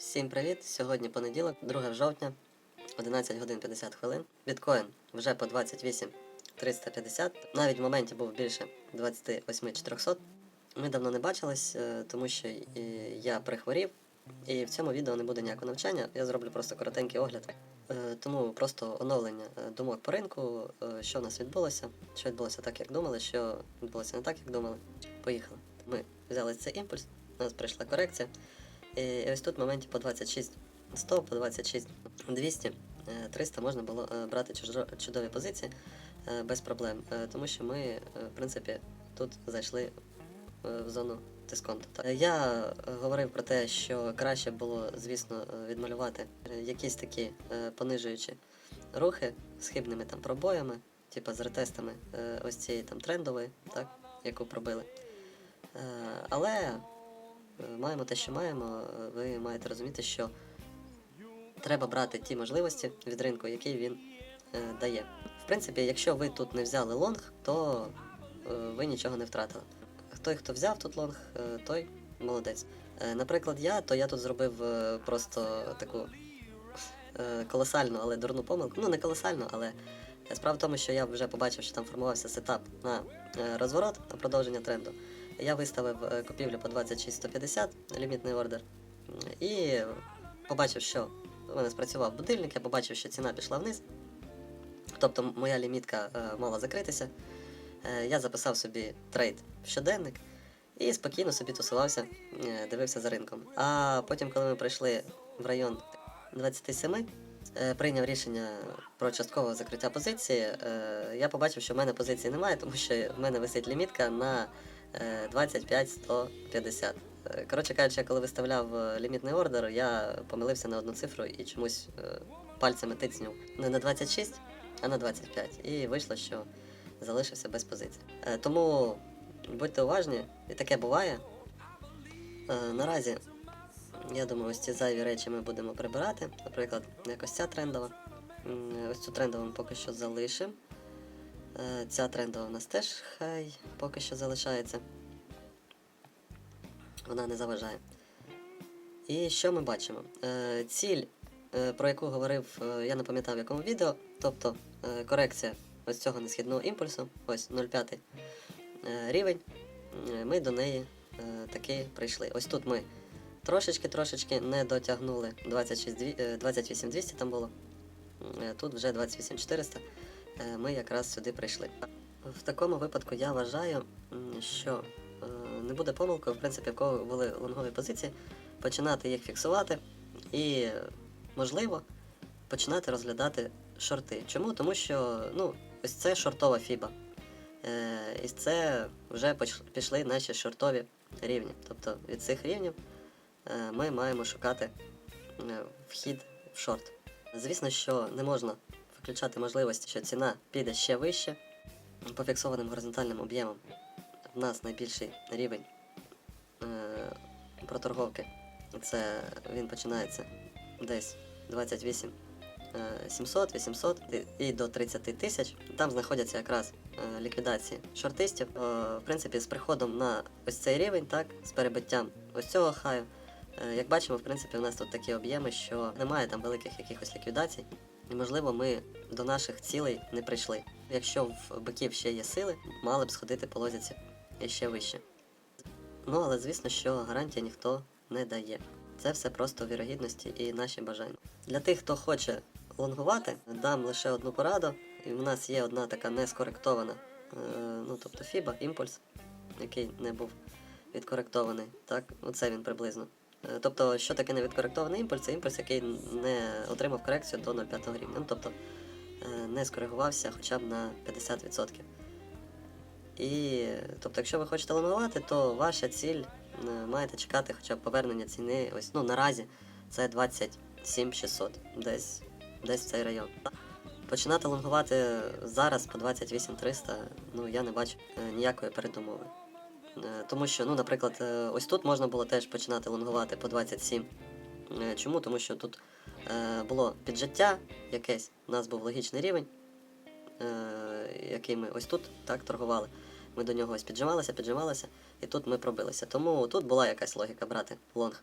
Всім привіт! Сьогодні понеділок, 2 жовтня, 11 годин 50 хвилин. Біткоін вже по 28 350. Навіть в моменті був більше 28 400. Ми давно не бачились, е, тому що я прихворів, і в цьому відео не буде ніякого навчання. Я зроблю просто коротенький огляд. Е, Тому просто оновлення е, думок по ринку, що в нас відбулося, що відбулося так, як думали, що відбулося не так, як думали. Поїхали. Ми взяли цей імпульс, у нас прийшла корекція. І ось тут в моменті по 26 100, по 26 200, е, 300 можна було е, брати чудові позиції е, без проблем, е, тому що ми, в принципі, тут зайшли в зону дисконту. Я говорив про те, що краще було, звісно, відмалювати якісь такі понижуючі рухи з хибними там пробоями, типу з ретестами ось цієї там трендової, так, яку пробили. Але маємо те, що маємо. Е, Ви маєте розуміти, що треба брати ті можливості від ринку, які він е, дає. В принципі, якщо ви тут не взяли лонг, то е, ви нічого не втратили. Той, хто взяв тут лонг, е, той молодець. Е, наприклад, я, то я тут зробив е, просто таку е, колосальну, але дурну помилку. Ну, не колосальну, але справа в тому, що я вже побачив, що там формувався сетап на е, розворот, на продовження тренду. Я виставив е, купівлю по 26150, лімітний ордер, і побачив, що у мене спрацював будильник, я побачив, що ціна пішла вниз. Тобто моя лімітка е, мала закритися. Е, Я записав собі трейд в щоденник і спокійно собі тусувався, дивився за ринком. А потім, коли ми прийшли в район 27, е, прийняв рішення про часткове закриття позиції. Я побачив, що в мене позиції немає, тому що в мене висить лімітка на 25-150. Е, Коротше кажучи, я коли виставляв е, лімітний ордер, я помилився на одну цифру і чомусь е, пальцями тицнув не на 26, а на 25. І вийшло, що залишився без позиції. Е, Тому будьте уважні, і таке буває. Е, Наразі, я думаю, ось ці зайві речі ми будемо прибирати. Наприклад, якось ця трендова. Ось цю трендову ми поки що залишимо. Е, Ця трендова в нас теж хай поки що залишається. Вона не заважає. І що ми бачимо? Е, Ціль, е, про яку говорив, я не пам'ятав в якому відео, тобто корекція ось цього несхідного імпульсу, ось 0,5 е, рівень, ми до неї таки прийшли. Ось тут ми трошечки-трошечки не дотягнули 26, дві- е, 28200 там було. Тут вже 28400. Е, Ми якраз сюди прийшли. В такому випадку я вважаю, що е, не буде помилкою, в принципі, в кого були лонгові позиції, починати їх фіксувати і, можливо, починати розглядати шорти. Чому? Тому що ну, ось це шортова фіба. Е, і це вже пішли наші шортові рівні. Тобто від цих рівнів ми маємо шукати вхід в шорт. Звісно, що не можна виключати можливості, що ціна піде ще вище по фіксованим горизонтальним об'ємам. В нас найбільший рівень е, проторговки. Це він починається десь 28 е, 700, 800 і- і до 30 тисяч. Там знаходяться якраз е, ліквідації шортистів. Е, В принципі, з приходом на ось цей рівень, так, з перебиттям ось цього хаю. е, Як бачимо, в принципі, у нас тут такі об'єми, що немає там великих якихось ліквідацій. Можливо, ми до наших цілей не прийшли. Якщо в биків ще є сили, мали б сходити по лозіці ще вище. Ну, але звісно, що гарантія ніхто не дає. Це все просто вірогідності і наші бажання. Для тих, хто хоче лонгувати, дам лише одну пораду. І в нас є одна така нескоректована, е, ну тобто фіба, імпульс, який не був відкоректований. Так, оце він приблизно. Е, Тобто, що таке невідкоректований імпульс? Це імпульс, який не отримав корекцію до 0,5 рівня. Ну, тобто е, не скоригувався хоча б на 50%. І тобто, якщо ви хочете лонгувати, то ваша ціль е, маєте чекати хоча б повернення ціни. Ось ну наразі це 27 600, десь, десь в цей район. Починати лонгувати зараз по 28 300, ну я не бачу ніякої передумови. Е, Тому що, ну, наприклад, е, ось тут можна було теж починати лонгувати по 27. Е, Чому? Тому що тут було піджиття якесь, у нас був логічний рівень, який ми ось тут так торгували. Ми до нього ось піджималися, піджималися, і тут ми пробилися. Тому тут була якась логіка брати лонг.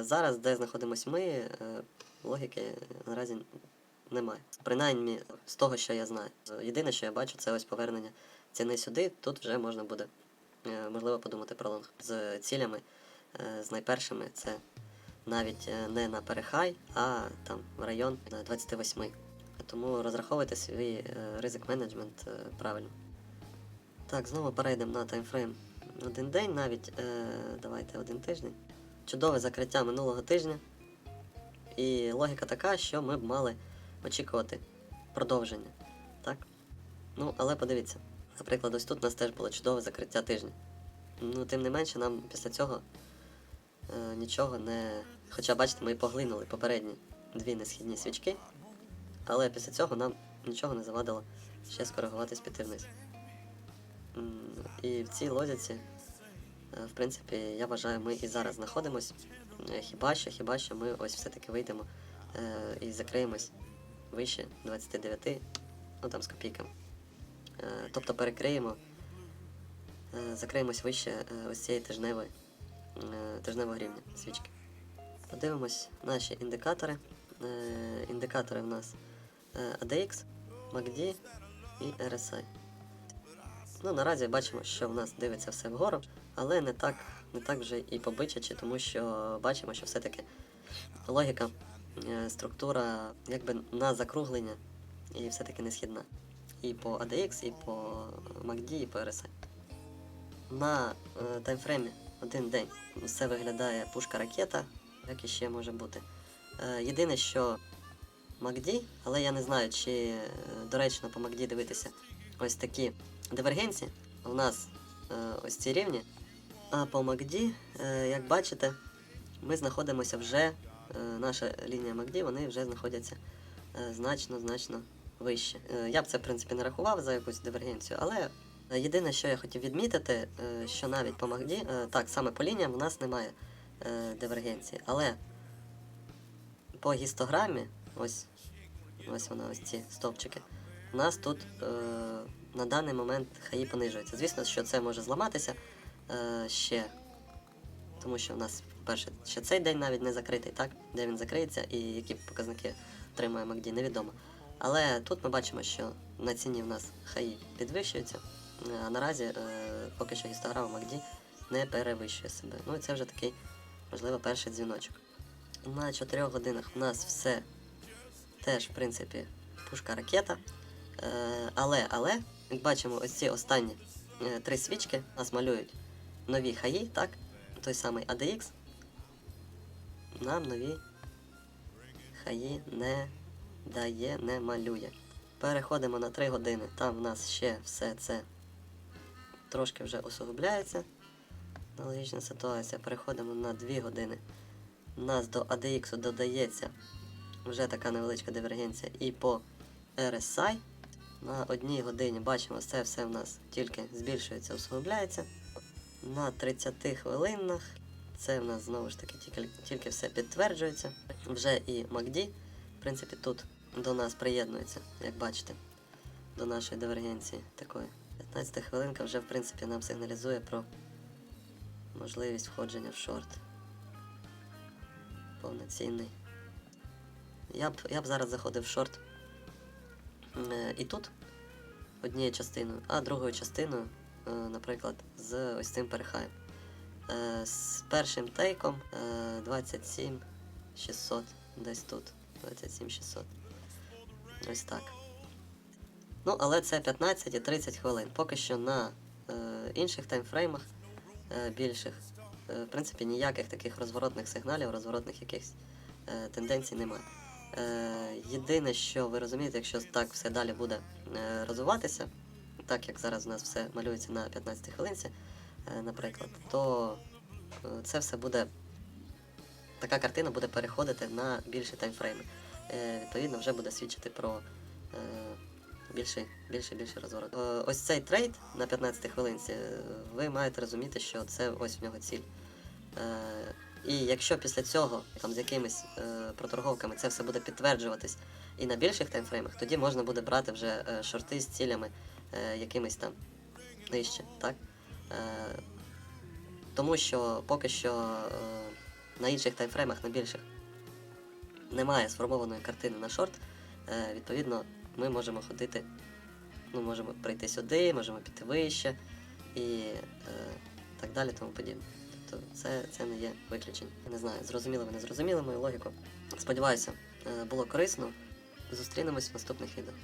Зараз, де знаходимося ми, логіки наразі немає. Принаймні, з того, що я знаю. Єдине, що я бачу, це ось повернення ціни сюди. Тут вже можна буде можливо подумати про лонг. З цілями, е, з найпершими, це навіть е, не на перехай, а там в район е, 28. Тому розраховуйте свій е, ризик менеджмент е, правильно. Так, знову перейдемо на таймфрейм один день, навіть е, давайте один тиждень. Чудове закриття минулого тижня. І логіка така, що ми б мали очікувати продовження. Так? Ну, але подивіться. Наприклад, ось тут у нас теж було чудове закриття тижня. Ну, тим не менше, нам після цього е, нічого не. Хоча, бачите, ми поглинули попередні дві несхідні свічки, але після цього нам нічого не завадило ще скоригуватись піти вниз. І в цій логіці, е, в принципі, я вважаю, ми і зараз знаходимось. Е, Хіба що, хіба що ми ось все-таки вийдемо е, і закриємось вище 29, ну там з копійками. Е, тобто перекриємо, е, закриємось вище е, ось цієї тижневої, тижневого рівня свічки. Подивимось наші індикатори. Індикатори в нас ADX, MACD і RSI. Ну, наразі бачимо, що в нас дивиться все вгору, але не так, не так вже і побичачи, тому що бачимо, що все-таки логіка, структура якби на закруглення і все-таки не східна. І по ADX, і по MACD, і по RSI. На е, таймфреймі один день все виглядає пушка ракета, як іще може бути. Е, єдине, що MACD, але я не знаю, чи е, доречно по MACD дивитися ось такі дивергенції. У нас е, ось ці рівні. А по MACD, е, як бачите, ми знаходимося вже, е, наша лінія MACD, вони вже знаходяться е, значно-значно вище. Е, я б це, в принципі, не рахував за якусь дивергенцію, але єдине, що я хотів відмітити, е, що навіть по MACD, е, так, саме по лініям у нас немає дивергенції, але по гістограмі, ось, ось вона, ось ці стовпчики, у нас тут на даний момент хаї понижується. Звісно, що це може зламатися ще, тому що у нас, перше, ще цей день навіть не закритий, так? Де він закриється і які показники отримує MACD, невідомо. Але тут ми бачимо, що на ціні в нас хаї підвищуються, е, а наразі е, поки що гістограма MACD не перевищує себе. Ну і це вже такий, можливо, перший дзвіночок. На 4 годинах в нас все теж, в принципі, пушка ракета. Е, але, але, як бачимо, ось ці останні е, три свічки нас малюють нові хаї, так? Той самий ADX. Нам нові хаї не дає, не малює. Переходимо на 3 години. Там в нас ще все це трошки вже усугубляється. Аналогічна ситуація. Переходимо на 2 години. У нас до ADX додається вже така невеличка дивергенція і по RSI. На одній годині бачимо, це все в нас тільки збільшується, усугубляється. На 30 хвилинах це в нас знову ж таки тільки, тільки все підтверджується. Вже і MACD, в принципі, тут до нас приєднується, як бачите, до нашої дивергенції такої. 15 хвилинка вже в принципі нам сигналізує про можливість входження в шорт. Повноцінний. Я б, я б зараз заходив в шорт е, і тут однією частиною, а другою частиною, е, наприклад, з ось цим перехаєм. Е, з першим тейком е, 27 600, десь тут. 27 600. Ось так. Ну, але це 15 і 30 хвилин. Поки що на е, інших таймфреймах е, більших, е, в принципі, ніяких таких розворотних сигналів, розворотних якихось е, тенденцій немає. Е, єдине, що ви розумієте, якщо так все далі буде е, розвиватися, так як зараз у нас все малюється на 15 хвилинці, е, наприклад, то е, це все буде. Така картина буде переходити на більші таймфрейми. Е, відповідно, вже буде свідчити про е, більший, більший, більший розворот. Е, ось цей трейд на 15 хвилинці, ви маєте розуміти, що це ось в нього ціль. І якщо після цього там з якимись е, проторговками це все буде підтверджуватись і на більших таймфреймах, тоді можна буде брати вже е, шорти з цілями е, якимись там нижче, так? Е, тому що поки що е, на інших таймфреймах, на більших, немає сформованої картини на шорт, е, відповідно, ми можемо ходити, ну, можемо прийти сюди, можемо піти вище і е, так далі, тому подібне. Тобто це, це не є виключення. Не знаю, зрозуміли ви не зрозуміли мою логіку. Сподіваюся, е, було корисно. Зустрінемось в наступних відео.